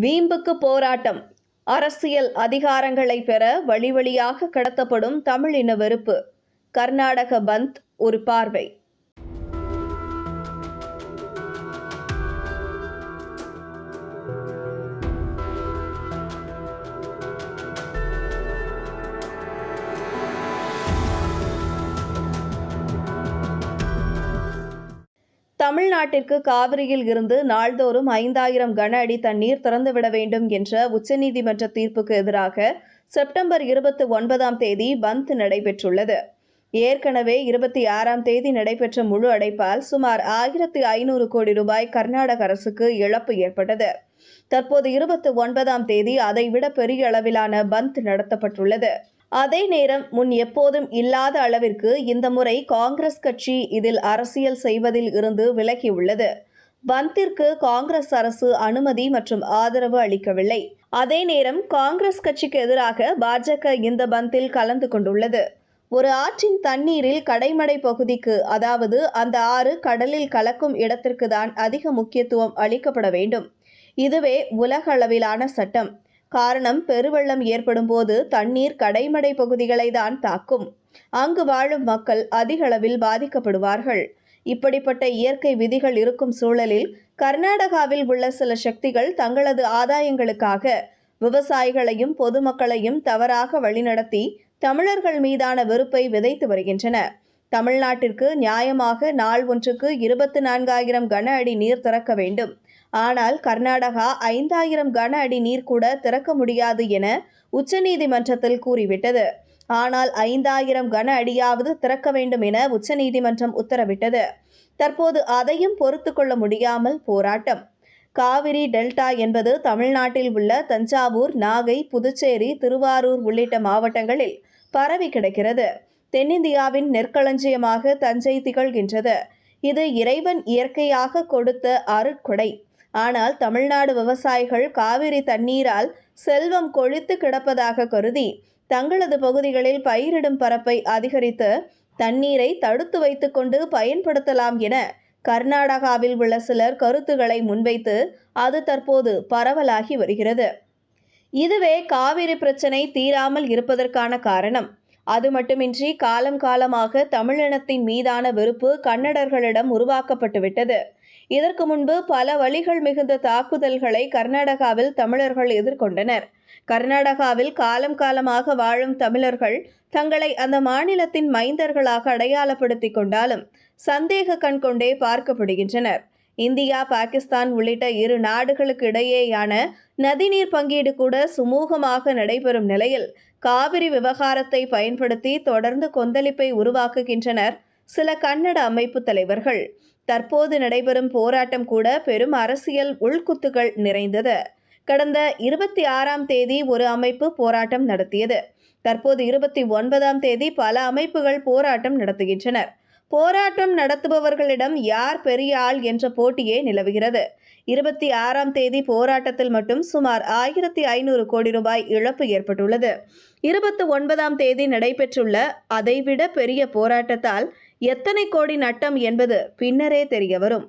வீம்புக்கு போராட்டம். அரசியல் அதிகாரங்களை பெற வழி வழியாக கடத்தப்படும் தமிழ் இன வெறுப்பு. கர்நாடக பந்த் ஒரு பார்வை. தமிழ்நாட்டிற்கு காவிரியில் இருந்து நாள்தோறும் ஐந்தாயிரம் கன அடி தண்ணீர் திறந்துவிட வேண்டும் என்ற உச்சநீதிமன்ற தீர்ப்புக்கு எதிராக செப்டம்பர் இருபத்தி ஒன்பதாம் தேதி பந்த் நடைபெற்றுள்ளது. ஏற்கனவே இருபத்தி ஆறாம் தேதி நடைபெற்ற முழு அடைப்பால் சுமார் ஆயிரத்தி ஐநூறு கோடி ரூபாய் கர்நாடக அரசுக்கு இழப்பு ஏற்பட்டது. தற்போது இருபத்தி ஒன்பதாம் தேதி அதைவிட பெரிய அளவிலான பந்த் நடத்தப்பட்டுள்ளது. அதே நேரம் முன் எப்போதும் இல்லாத அளவிற்கு இந்த முறை காங்கிரஸ் கட்சி இதில் அரசியல் செய்வதில் இருந்து விலகியுள்ளது. பந்திற்கு காங்கிரஸ் அரசு அனுமதி மற்றும் ஆதரவு அளிக்கவில்லை. அதே நேரம் காங்கிரஸ் கட்சிக்கு எதிராக பாஜக இந்த பந்தில் கலந்து கொண்டுள்ளது. ஒரு ஆற்றின் தண்ணீரில் கடைமடை பகுதிக்கு அதாவது அந்த ஆறு கடலில் கலக்கும் இடத்திற்கு தான் அதிக முக்கியத்துவம் அளிக்கப்பட வேண்டும். இதுவே உலகளவிலான சட்டம். காரணம் பெருவெள்ளம் ஏற்படும் போது தண்ணீர் கடைமடை பகுதிகளை தான் தாக்கும். அங்கு வாழும் மக்கள் அதிகளவில் பாதிக்கப்படுவார்கள். இப்படிப்பட்ட இயற்கை விதிகள் இருக்கும் சூழலில் கர்நாடகாவில் உள்ள சில சக்திகள் தங்களது ஆதாயங்களுக்காக விவசாயிகளையும் பொதுமக்களையும் தவறாக வழிநடத்தி தமிழர்கள் மீதான வெறுப்பை விதைத்து வருகின்றன. தமிழ்நாட்டிற்கு நியாயமாக நாள் ஒன்றுக்கு இருபத்தி நான்காயிரம் கன அடி நீர் திறக்க வேண்டும். ஆனால் கர்நாடகா ஐந்தாயிரம் கன அடி நீர் கூட திறக்க முடியாது என உச்சநீதிமன்றத்தில் கூறிவிட்டது. ஆனால் ஐந்தாயிரம் கன அடியாவது திறக்க வேண்டும் என உச்சநீதிமன்றம் உத்தரவிட்டது. தற்போது அதையும் பொறுத்து கொள்ள முடியாமல் போராட்டம். காவிரி டெல்டா என்பது தமிழ்நாட்டில் உள்ள தஞ்சாவூர் நாகை புதுச்சேரி திருவாரூர் உள்ளிட்ட மாவட்டங்களில் பரவி கிடக்கிறது. தென்னிந்தியாவின் நெற்களஞ்சியமாக தஞ்சை திகழ்கின்றது. இது இறைவன் இயற்கையாக கொடுத்த அருட்கொடை. ஆனால் தமிழ்நாடு விவசாயிகள் காவிரி தண்ணீரால் செல்வம் கொழித்து கிடப்பதாக கருதி தங்களது பகுதிகளில் பயிரிடும் பரப்பை அதிகரித்து தண்ணீரை தடுத்து வைத்துக்கொண்டு பயன்படுத்தலாம் என கர்நாடகாவில் உள்ள சிலர் கருத்துக்களை முன்வைத்து அது தற்போது பரவலாகி வருகிறது. இதுவே காவிரி பிரச்சனை தீராமல் இருப்பதற்கான காரணம். அது மட்டுமின்றி காலம் காலமாக தமிழினத்தின் மீதான வெறுப்பு கன்னடர்களிடம் உருவாக்கப்பட்டுவிட்டது இதற்கு முன்பு பல வழிகள் மிகுந்த தாக்குதல்களை கர்நாடகாவில் தமிழர்கள் எதிர்கொண்டனர். கர்நாடகாவில் காலம் காலமாக வாழும் தமிழர்கள் தங்களை அந்த மாநிலத்தின் மைந்தர்களாக அடையாளப்படுத்திக் கொண்டாலும் சந்தேக கண் கொண்டே பார்க்கப்படுகின்றனர். இந்தியா பாகிஸ்தான் உள்ளிட்ட இரு நாடுகளுக்கு இடையேயான நதிநீர் பங்கீடு கூட சுமூகமாக நடைபெறும் நிலையில் காவிரி விவகாரத்தை பயன்படுத்தி தொடர்ந்து கொந்தளிப்பை உருவாக்குகின்றனர் சில கன்னட அமைப்பு தலைவர்கள். தற்போது நடைபெறும் போராட்டம் கூட பெரும் அரசியல் உள்குத்துகள் நிறைந்தது. கடந்த இருபத்தி ஆறாம் தேதி ஒரு அமைப்பு போராட்டம் நடத்தியது. தற்போது இருபத்தி ஒன்பதாம் தேதி பல அமைப்புகள் போராட்டம் நடத்துகின்றனர். போராட்டம் நடத்துபவர்களிடம் யார் பெரிய ஆள் என்ற போட்டியே நிலவுகிறது. இருபத்தி ஆறாம் தேதி போராட்டத்தில் மட்டும் சுமார் ஆயிரத்தி ஐநூறு கோடி ரூபாய் இழப்பு ஏற்பட்டுள்ளது. இருபத்தி ஒன்பதாம் தேதி நடைபெற்றுள்ள அதைவிட பெரிய போராட்டத்தால் எத்தனை கோடி நட்டம் என்பது பின்னரே தெரியவரும்